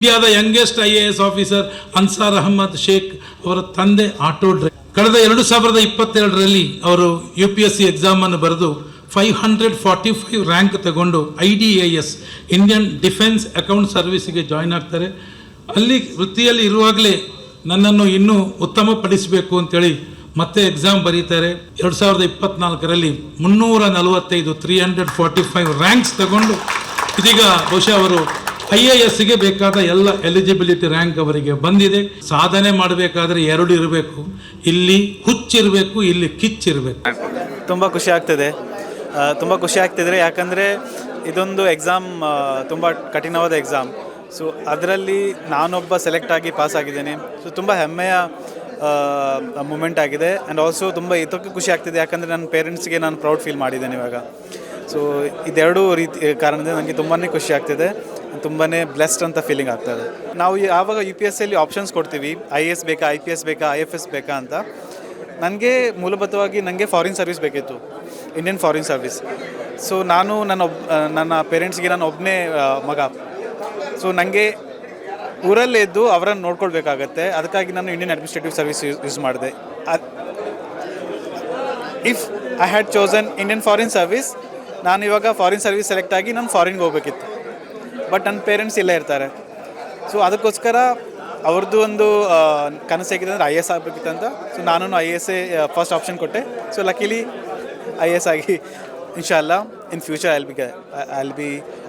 ಇಂಡಿಯಾದ youngest I A S officer Ansar Ahmad Shaikh ಅವರ ತಂದೆ ಆಟೋ ಡ್ರೈವರ್ ಕಳೆದ ಎರಡು ಸಾವಿರದ ಇಪ್ಪತ್ತೆರಡರಲ್ಲಿ ಅವರು U P S C exam ಅನ್ನು ಬರೆದು five hundred forty five rank ತಗೊಂಡು I D A S Indian defence account ಸರ್ವಿಸ್ಗೆ ಜಾಯ್ನ್ ಆಗ್ತಾರೆ. ಅಲ್ಲಿ ವೃತ್ತಿಯಲ್ಲಿ ಇರುವಾಗಲೇ ನನ್ನನ್ನು ಇನ್ನೂ ಉತ್ತಮಪಡಿಸಬೇಕು ಅಂತೇಳಿ ಮತ್ತೆ ಎಕ್ಸಾಮ್ ಬರೀತಾರೆ. ಎರಡು ಸಾವಿರದ ಇಪ್ಪತ್ನಾಲ್ಕರಲ್ಲಿ ಮುನ್ನೂರ ನಲವತ್ತೈದು three hundred forty five ranks ತಗೊಂಡು ಇದೀಗ ಬಹುಶಃ ಅವರು ಐ ಎ ಎಸ್ಗೆ ಬೇಕಾದ ಎಲ್ಲ ಎಲಿಜಿಬಿಲಿಟಿ ರ್ಯಾಂಕ್ ಅವರಿಗೆ ಬಂದಿದೆ. ಸಾಧನೆ ಮಾಡಬೇಕಾದ್ರೆ ಎರಡು ಇರಬೇಕು. ಇಲ್ಲಿ ಹುಚ್ಚಿರಬೇಕು, ಇಲ್ಲಿ ಕಿಚ್ಚಿರಬೇಕು. ತುಂಬ ಖುಷಿ ಆಗ್ತದೆ. ತುಂಬ ಖುಷಿ ಆಗ್ತಿದ್ರೆ ಯಾಕಂದರೆ ಇದೊಂದು ಎಕ್ಸಾಮ್ ತುಂಬ ಕಠಿಣವಾದ ಎಕ್ಸಾಮ್ ಸೊ ಅದರಲ್ಲಿ ನಾನೊಬ್ಬ ಸೆಲೆಕ್ಟ್ ಆಗಿ ಪಾಸ್ ಆಗಿದ್ದೇನೆ. ಸೊ ತುಂಬ ಹೆಮ್ಮೆಯ ಮೂಮೆಂಟ್ ಆಗಿದೆ. ಆ್ಯಂಡ್ ಆಲ್ಸೋ ತುಂಬ ಇದಕ್ಕೆ ಖುಷಿ ಆಗ್ತಿದೆ ಯಾಕಂದರೆ ನನ್ನ ಪೇರೆಂಟ್ಸ್ಗೆ ನಾನು ಪ್ರೌಡ್ ಫೀಲ್ ಮಾಡಿದ್ದೇನೆ ಇವಾಗ. ಸೊ ಇದೆರಡೂ ರೀತಿ, ಕಾರಣದಿಂದ ನನಗೆ ತುಂಬಾ ಖುಷಿ ಆಗ್ತಿದೆ. ತುಂಬಾ ಬ್ಲೆಸ್ಡ್ ಅಂತ ಫೀಲಿಂಗ್ ಆಗ್ತದೆ ನಾವು ಯಾವಾಗ ಯು ಪಿ ಎಸ್ ಸಿಯಲ್ಲಿ ಆಪ್ಷನ್ಸ್ ಕೊಡ್ತೀವಿ. ಐ ಎಸ್ ಬೇಕಾ ಐ ಪಿ ಎಸ್ ಬೇಕಾ ಐ ಎಫ್ ಎಸ್ ಬೇಕಾ ಅಂತ. ನನಗೆ ಮೂಲಭೂತವಾಗಿ ನನಗೆ ಫಾರಿನ್ ಸರ್ವಿಸ್ ಬೇಕಿತ್ತು. ಇಂಡಿಯನ್ ಫಾರಿನ್ ಸರ್ವಿಸ್ ಸೊ ನಾನು ನನ್ನ ಒಬ್ ನನ್ನ ಪೇರೆಂಟ್ಸ್ಗೆ ನಾನು ಒಬ್ಬನೇ ಮಗ. ಸೊ ನನಗೆ ಊರಲ್ಲೇ ಇದ್ದು ಅವರನ್ನು ನೋಡ್ಕೊಳ್ಬೇಕಾಗತ್ತೆ. ಅದಕ್ಕಾಗಿ ನಾನು Indian administrative service use use ಮಾಡಿದೆ. If I had chosen Indian foreign service ನಾನು ಇವಾಗ ಫಾರಿನ್ ಸರ್ವಿಸ್ ಸೆಲೆಕ್ಟ್ ಆಗಿ ನಾನು ಫಾರಿನ್ಗೆ ಹೋಗ್ಬೇಕಿತ್ತು. ಬಟ್ ನನ್ನ ಪೇರೆಂಟ್ಸ್ ಇಲ್ಲೇ ಇರ್ತಾರೆ. ಸೊ ಅದಕ್ಕೋಸ್ಕರ ಅವ್ರದ್ದು ಒಂದು ಕನಸು ಹೇಗಿದೆ ಅಂದರೆ ಐ ಎಸ್ ಆಗಬೇಕಿತ್ತಂತ. ಸೊ ನಾನು I S A first option ಕೊಟ್ಟೆ. ಸೊ ಲಕಿಲಿ ಐ ಎಸ್ ಆಗಿ ಇನ್ಶಾಲ್ಲ in future I'll be I'll be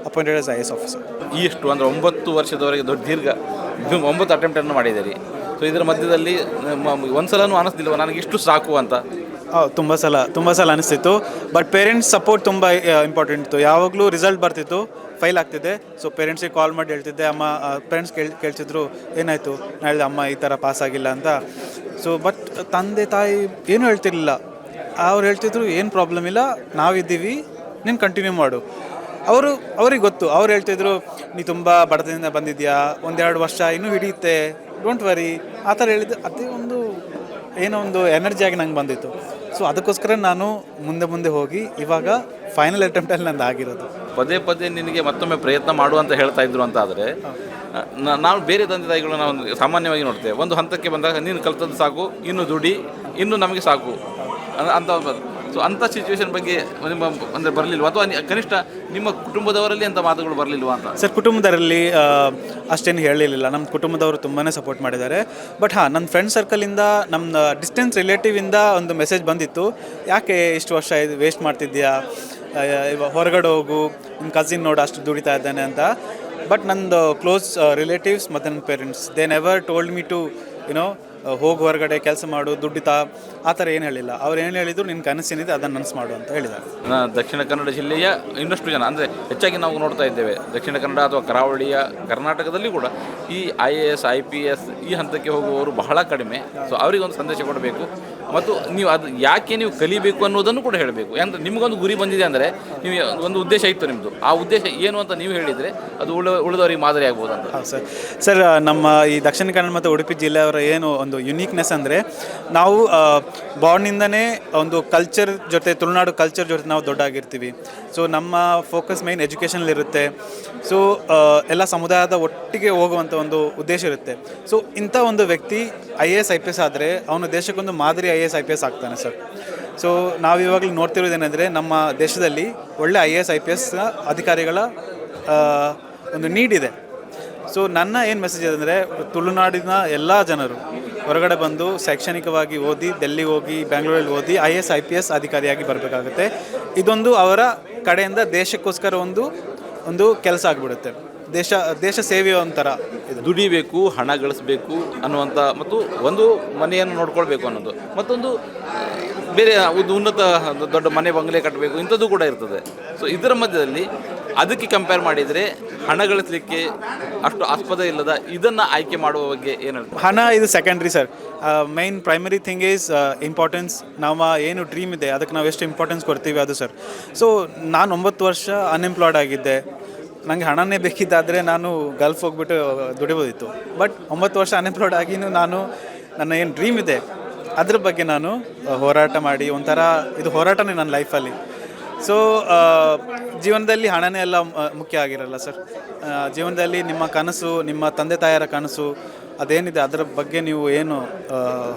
appointed as I S officer ಇಷ್ಟು ಅಂದರೆ ಒಂಬತ್ತು ವರ್ಷದವರೆಗೆ ದೊಡ್ಡ ದೀರ್ಘ ಒಂಬತ್ತು ಅಟೆಂಪ್ಟನ್ನು ಮಾಡಿದ್ದೀರಿ. ಸೊ ಇದರ ಮಧ್ಯದಲ್ಲಿ ಒಂದು ಸಲನೂ ಅನಿಸ್ತಿಲ್ವ? ನನಗೆ ಇಷ್ಟು ಸಾಕು ಅಂತ. ತುಂಬ ಸಲ ತುಂಬ ಸಲ ಅನಿಸ್ತಿತ್ತು. ಬಟ್ ಪೇರೆಂಟ್ಸ್ ಸಪೋರ್ಟ್ ತುಂಬ ಇಂಪಾರ್ಟೆಂಟ್ ಇತ್ತು. ಯಾವಾಗಲೂ ರಿಸಲ್ಟ್ ಬರ್ತಿತ್ತು ಫೈಲ್ ಆಗ್ತಿದೆ. ಸೊ ಪೇರೆಂಟ್ಸಿಗೆ ಕಾಲ್ ಮಾಡಿ ಹೇಳ್ತಿದ್ದೆ, ಅಮ್ಮ ಪೇರೆಂಟ್ಸ್ ಕೇಳಿ, ಕೇಳ್ತಿದ್ರು, ಏನಾಯಿತು? ಹೇಳಿದೆ ಅಮ್ಮ ಈ ಥರ ಪಾಸ್ ಆಗಿಲ್ಲ ಅಂತ. ಸೊ ಬಟ್ ತಂದೆ, ತಾಯಿ ಏನೂ ಹೇಳ್ತಿರ್ಲಿಲ್ಲ. ಅವ್ರು ಹೇಳ್ತಿದ್ರು, ಏನು ಪ್ರಾಬ್ಲಮ್ ಇಲ್ಲ, ನಾವಿದ್ದೀವಿ, ನೀನು ಕಂಟಿನ್ಯೂ ಮಾಡು. ಅವರು, ಅವ್ರಿಗೆ ಗೊತ್ತು. ಅವ್ರು ಹೇಳ್ತಿದ್ರು, ನೀ ತುಂಬ ಬಡತನದಿಂದ ಬಂದಿದ್ಯಾ? ಒಂದೆರಡು ವರ್ಷ ಇನ್ನೂ ಹಿಡಿಯುತ್ತೆ. ಡೋಂಟ್ ವರಿ ಆ ಥರ ಹೇಳಿದ್ದು ಅದೇ ಒಂದು ಏನೋ ಒಂದು ಎನರ್ಜಿ ಆಗಿ ನಂಗೆ ಬಂದಿತ್ತು. ಸೊ ಅದಕ್ಕೋಸ್ಕರ ನಾನು ಮುಂದೆ ಮುಂದೆ ಹೋಗಿ ಇವಾಗ ಫೈನಲ್ ಅಟೆಂಪ್ಟಲ್ಲಿ ನಂದು ಆಗಿರೋದು. ಪದೇ ಪದೇ ನಿನಗೆ ಮತ್ತೊಮ್ಮೆ ಪ್ರಯತ್ನ ಮಾಡು ಅಂತ ಹೇಳ್ತಾ ಇದ್ರು ಅಂತ ಆದರೆ ನಾವು ಬೇರೆ ತಂದೆ ತಾಯಿಗಳು ನಾವು ಸಾಮಾನ್ಯವಾಗಿ ನೋಡ್ತೇವೆ. ಒಂದು ಹಂತಕ್ಕೆ ಬಂದಾಗ ನೀನು ಕಲ್ತದ್ದು ಸಾಕು, ಇನ್ನು ದುಡಿ, ಇನ್ನು ನಮಗೆ ಸಾಕು. ಅಂತ ಸೊ ಅಂಥ ಸಿಚುವೇಶನ್ ಬಗ್ಗೆ ನಿಮ್ಮ ಅಂದರೆ ಬರಲಿಲ್ವ? ಅಥವಾ ಕನಿಷ್ಠ ನಿಮ್ಮ ಕುಟುಂಬದವರಲ್ಲಿ ಅಂತ ಮಾತುಗಳು ಬರಲಿಲ್ವಾ ಅಂತ? ಸರ್, ಕುಟುಂಬದವರಲ್ಲಿ ಅಷ್ಟೇನು ಹೇಳಿರಲಿಲ್ಲ ನಮ್ಮ ಕುಟುಂಬದವರು ತುಂಬಾ ಸಪೋರ್ಟ್ ಮಾಡಿದ್ದಾರೆ. ಬಟ್ ಹಾಂ, ನನ್ನ ಫ್ರೆಂಡ್ ಸರ್ಕಲಿಂದ ನಮ್ಮ ಡಿಸ್ಟೆನ್ಸ್ ರಿಲೇಟಿವಿಂದ ಒಂದು ಮೆಸೇಜ್ ಬಂದಿತ್ತು. ಯಾಕೆ ಇಷ್ಟು ವರ್ಷ ಇದು ವೇಸ್ಟ್ ಇವಾಗ ಹೊರಗಡೆ ಹೋಗು ನಿಮ್ಮ ಕಸಿನ್ ನೋಡು ಅಷ್ಟು ದುಡಿತಾ ಇದ್ದಾನೆ ಅಂತ. ಬಟ್ ನಂದು ಕ್ಲೋಸ್ ರಿಲೇಟಿವ್ಸ್ ಮತ್ತು ನನ್ನ parents they never told me to you know ಹೋಗಿ ಹೊರಗಡೆ ಕೆಲಸ ಮಾಡು ದುಡ್ಡಿತಾ ಆ ಥರ ಏನು ಹೇಳಿಲ್ಲ. ಅವ್ರು ಏನು ಹೇಳಿದ್ರು ನಿನ್ನ ಕನಸೇನಿದೆ ಅದನ್ನು ನನಸು ಮಾಡು ಅಂತ ಹೇಳಿದ್ದಾರೆ. ದಕ್ಷಿಣ ಕನ್ನಡ ಜಿಲ್ಲೆಯ ಇನ್ನಷ್ಟು ಜನ, ಅಂದರೆ ಹೆಚ್ಚಾಗಿ ನಾವು ನೋಡ್ತಾ ಇದ್ದೇವೆ, ದಕ್ಷಿಣ ಕನ್ನಡ ಅಥವಾ ಕರಾವಳಿಯ ಕರ್ನಾಟಕದಲ್ಲಿ ಕೂಡ ಈ I A S I P S ಈ ಹಂತಕ್ಕೆ ಹೋಗುವವರು ಬಹಳ ಕಡಿಮೆ. ಸೊ ಅವರಿಗೊಂದು ಸಂದೇಶ ಕೊಡಬೇಕು. ಮತ್ತು ನೀವು ಅದು ಯಾಕೆ ನೀವು ಕಲಿಬೇಕು ಅನ್ನೋದನ್ನು ಕೂಡ ಹೇಳಬೇಕು. ಯಾಕಂದ್ರೆ ನಿಮಗೊಂದು ಗುರಿ ಬಂದಿದೆ ಅಂದರೆ ನೀವು ಒಂದು ಉದ್ದೇಶ ಇತ್ತು ನಿಮ್ಮದು ಆ ಉದ್ದೇಶ ಏನು ಅಂತ ನೀವು ಹೇಳಿದರೆ ಅದು ಉಳ ಉಳಿದವರಿಗೆ ಮಾದರಿ ಆಗ್ಬೋದು ಅಂತ. ಸರ್. ಸರ್ ನಮ್ಮ ಈ ದಕ್ಷಿಣ ಕನ್ನಡ ಮತ್ತು ಉಡುಪಿ ಜಿಲ್ಲೆಯವರ ಏನು ಒಂದು ಯುನೀಕ್ನೆಸ್ ಅಂದರೆ ನಾವು ಬಾರ್ನಿಂದನೇ ಒಂದು ಕಲ್ಚರ್ ಜೊತೆ, ತುಳುನಾಡು ಕಲ್ಚರ್ ಜೊತೆ ನಾವು ದೊಡ್ಡಾಗಿರ್ತೀವಿ. ಸೊ ನಮ್ಮ ಫೋಕಸ್ ಮೈನ್ ಎಜುಕೇಷನಲ್ಲಿರುತ್ತೆ ಸೊ ಎಲ್ಲ ಸಮುದಾಯದ ಒಟ್ಟಿಗೆ ಹೋಗುವಂಥ ಒಂದು ಉದ್ದೇಶ ಇರುತ್ತೆ. ಸೊ ಇಂಥ ಒಂದು ವ್ಯಕ್ತಿ I A S I P S ಆದರೆ ಅವನು ದೇಶಕ್ಕೊಂದು ಮಾದರಿ I A S, I P S ಆಗ್ತಾನೆ ಸರ್. ಸೊ ನಾವು ಇವಾಗಲೂ ನೋಡ್ತಿರೋದೇನೆಂದರೆ ನಮ್ಮ ದೇಶದಲ್ಲಿ ಒಳ್ಳೆ I A S, I P S ಅಧಿಕಾರಿಗಳ ಒಂದು ನೀಡಿದೆ ಸೊ ನನ್ನ ಏನು ಮೆಸೇಜ್ ಅಂದರೆ ತುಳುನಾಡಿನ ಎಲ್ಲ ಜನರು ಹೊರಗಡೆ ಬಂದು ಶೈಕ್ಷಣಿಕವಾಗಿ ಓದಿ ಡೆಲ್ಲಿಗೆ ಹೋಗಿ ಬೆಂಗಳೂರಲ್ಲಿ ಓದಿ I S, I P S ಅಧಿಕಾರಿಯಾಗಿ ಬರಬೇಕಾಗುತ್ತೆ. ಇದೊಂದು ಅವರ ಕಡೆಯಿಂದ ದೇಶಕ್ಕೋಸ್ಕರ ಒಂದು ಒಂದು ಕೆಲಸ ಆಗಿಬಿಡುತ್ತೆ. ದೇಶ ದೇಶ ಸೇವೆಯ ಒಂಥರ ಇದು. ದುಡಿಬೇಕು ಹಣ ಗಳಿಸಬೇಕು ಅನ್ನುವಂಥ ಮತ್ತು ಒಂದು ಮನೆಯನ್ನು ನೋಡ್ಕೊಳ್ಬೇಕು ಅನ್ನೋದು. ಮತ್ತೊಂದು ಬೇರೆ ಒಂದು ಉನ್ನತ ದೊಡ್ಡ ಮನೆ ಬಂಗಲೆ ಕಟ್ಟಬೇಕು ಇಂಥದ್ದು ಕೂಡ ಇರ್ತದೆ. ಸೊ ಇದರ ಮಧ್ಯದಲ್ಲಿ ಅದಕ್ಕೆ ಕಂಪೇರ್ ಮಾಡಿದರೆ ಹಣ ಗಳಿಸಲಿಕ್ಕೆ ಅಷ್ಟು ಆಸ್ಪದ ಇಲ್ಲದ ಇದನ್ನು ಆಯ್ಕೆ ಮಾಡುವ ಬಗ್ಗೆ ಏನು ಹಣ ಇದು secondary sir main primary thing is importance ನಾವು ಏನು ಡ್ರೀಮ್ ಇದೆ ಅದಕ್ಕೆ ನಾವು ಎಷ್ಟು ಇಂಪಾರ್ಟೆನ್ಸ್ ಕೊಡ್ತೀವಿ ಅದು ಸರ್ ಸೊ ನಾನು ಒಂಬತ್ತು ವರ್ಷ ಅನ್ಎಂಪ್ಲಾಯ್ಡ್ ಆಗಿದ್ದೆ. ನನಗೆ ಹಣನೇ ಬೇಕಿದ್ದಾದರೆ ನಾನು ಗಲ್ಫ್ ಹೋಗ್ಬಿಟ್ಟು ದುಡಿಬೋದಿತ್ತು. ಬಟ್ ಒಂಬತ್ತು ವರ್ಷ ಅನ್ಎಂಪ್ಲಾಯ್ಡ್ ಆಗಿನೂ ನಾನು ನನ್ನ ಏನು ಡ್ರೀಮ್ ಇದೆ, ಅದ್ರ ಬಗ್ಗೆ ನಾನು ಹೋರಾಟ ಮಾಡಿ, ಒಂಥರ ಇದು ಹೋರಾಟನೇ ನನ್ನ ಲೈಫಲ್ಲಿ ಸೊ ಜೀವನದಲ್ಲಿ ಹಣನೇ ಎಲ್ಲ ಮುಖ್ಯ ಆಗಿರಲ್ಲ ಸರ್ ಜೀವನದಲ್ಲಿ ನಿಮ್ಮ ಕನಸು, ನಿಮ್ಮ ತಂದೆ ತಾಯರ ಕನಸು, ಅದೇನಿದೆ, ಅದರ ಬಗ್ಗೆ ನೀವು ಏನು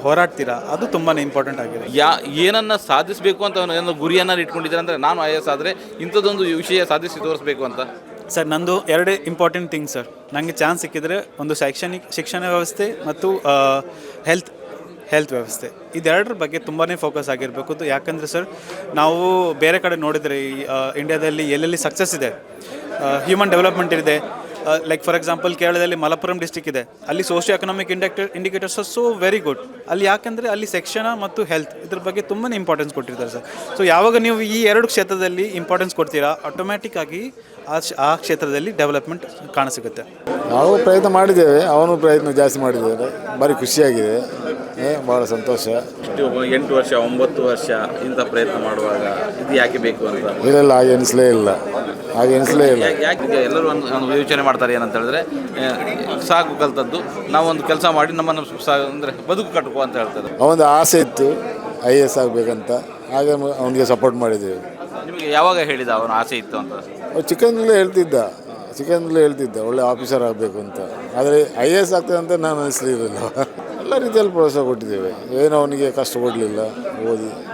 ಹೋರಾಡ್ತೀರಾ? ಅದು ತುಂಬಾ ಇಂಪಾರ್ಟೆಂಟ್ ಆಗಿದೆ. ಯಾ, ಏನನ್ನ ಸಾಧಿಸಬೇಕು ಅಂತ ಏನೋ ಗುರಿಯನ್ನ ಇಟ್ಕೊಂಡಿದ್ದಾರೆ ಅಂದರೆ ನಾನು ಐ ಎಸ್ ಆದರೆ ಇಂಥದ್ದೊಂದು ವಿಷಯ ಸಾಧಿಸಿ ತೋರಿಸ್ಬೇಕು ಅಂತ. ಸರ್, ನಂದು ಎರಡೇ ಇಂಪಾರ್ಟೆಂಟ್ ಥಿಂಗ್ ಸರ್. ನನಗೆ ಚಾನ್ಸ್ ಸಿಕ್ಕಿದರೆ ಒಂದು ಶೈಕ್ಷಣಿಕ, ಶಿಕ್ಷಣ ವ್ಯವಸ್ಥೆ ಮತ್ತು ಹೆಲ್ತ್ ಹೆಲ್ತ್ ವ್ಯವಸ್ಥೆ. ಇದೆರಡರ ಬಗ್ಗೆ ತುಂಬಾ ಫೋಕಸ್ ಆಗಿರಬೇಕು ಯಾಕಂದರೆ ಸರ್, ನಾವು ಬೇರೆ ಕಡೆ ನೋಡಿದರೆ ಈ ಇಂಡಿಯಾದಲ್ಲಿ ಎಲ್ಲೆಲ್ಲಿ ಸಕ್ಸಸ್ ಇದೆ? ಹ್ಯೂಮನ್ ಡೆವಲಪ್ಮೆಂಟ್ ಇದೆ. ಲೈಕ್ ಫಾರ್ ಎಕ್ಸಾಂಪಲ್ ಕೇರಳದಲ್ಲಿ ಮಲಪ್ಪುರಂ ಡಿಸ್ಟಿಕ್ ಇದೆ. ಅಲ್ಲಿ socio economic inductor indicators are so very good ಅಲ್ಲಿ ಯಾಕಂದರೆ ಅಲ್ಲಿ ಶಿಕ್ಷಣ ಮತ್ತು ಹೆಲ್ತ್ ಇದ್ರ ಬಗ್ಗೆ ತುಂಬಾ ಇಂಪಾರ್ಟೆನ್ಸ್ ಕೊಟ್ಟಿರ್ತಾರೆ ಸರ್. ಸೊ ಯಾವಾಗ ನೀವು ಈ ಎರಡು ಕ್ಷೇತ್ರದಲ್ಲಿ ಇಂಪಾರ್ಟೆನ್ಸ್ ಕೊಡ್ತೀರಾ ಆಟೋಮ್ಯಾಟಿಕ್ ಆಗಿ ಆ ಕ್ಷ- ಆ ಕ್ಷೇತ್ರದಲ್ಲಿ ಡೆವಲಪ್ಮೆಂಟ್ ಕಾಣಸಿಗುತ್ತೆ. ನಾವು ಪ್ರಯತ್ನ ಮಾಡಿದ್ದೇವೆ ಅವನು ಪ್ರಯತ್ನ ಜಾಸ್ತಿ ಮಾಡಿದ್ದೇವೆ ಭಾರಿ ಖುಷಿಯಾಗಿದೆ ಏ, ಭಾಳ ಸಂತೋಷ. ಇಷ್ಟು ಎಂಟು ವರ್ಷ ಒಂಬತ್ತು ವರ್ಷ ಇಂಥ ಪ್ರಯತ್ನ ಮಾಡುವಾಗ ಇದು ಯಾಕೆ ಬೇಕು ಅಂತ? ಇಲ್ಲ ಹಾಗೆ ಎನಿಸಲೇ ಇಲ್ಲ. ಹಾಗೆ ಎನಿಸಲೇ ಇಲ್ಲ. ಯಾಕೆ ಯಾಕೆ ಈಗ ಎಲ್ಲರೂ ಒಂದು ಒಂದು ಯೋಚನೆ ಮಾಡ್ತಾರೆ ಏನಂತ ಹೇಳಿದ್ರೆ ಆ, ಸಾಕು ಕಲ್ತದ್ದು ನಾವೊಂದು ಕೆಲಸ ಮಾಡಿ ನಮ್ಮನ್ನು ಸಾ ಅಂದರೆ ಬದುಕು ಕಟ್ಟುಕೋ ಅಂತ ಹೇಳ್ತಾರೆ. ಅವನದು ಆಸೆ ಇತ್ತು ಐ ಎ ಎಸ್ ಆಗಬೇಕಂತ ಹಾಗೆ ಅವನಿಗೆ ಸಪೋರ್ಟ್ ಮಾಡಿದ್ದೇವೆ. ನಿಮಗೆ ಯಾವಾಗ ಹೇಳಿದ ಅವನ ಆಸೆ ಇತ್ತು ಅಂತ? ಚಿಕ್ಕಂದಲೇ ಹೇಳ್ತಿದ್ದ. ಚಿಕ್ಕಂದಲೇ ಹೇಳ್ತಿದ್ದ. ಒಳ್ಳೆ ಆಫೀಸರ್ ಆಗಬೇಕು ಅಂತ. ಆದರೆ ಐ ಎ ಎಸ್ ಆಗ್ತದೆ ಅಂತ ನಾನು ಅನಿಸ್ಲಿರಲಿಲ್ಲ. ಎಲ್ಲ ರೀತಿಯಲ್ಲಿ ಪ್ರೋತ್ಸಾಹ ಕೊಟ್ಟಿದ್ದೇವೆ. ಏನು ಅವನಿಗೆ ಕಷ್ಟ ಕೊಡಲಿಲ್ಲ. ಓದಿ.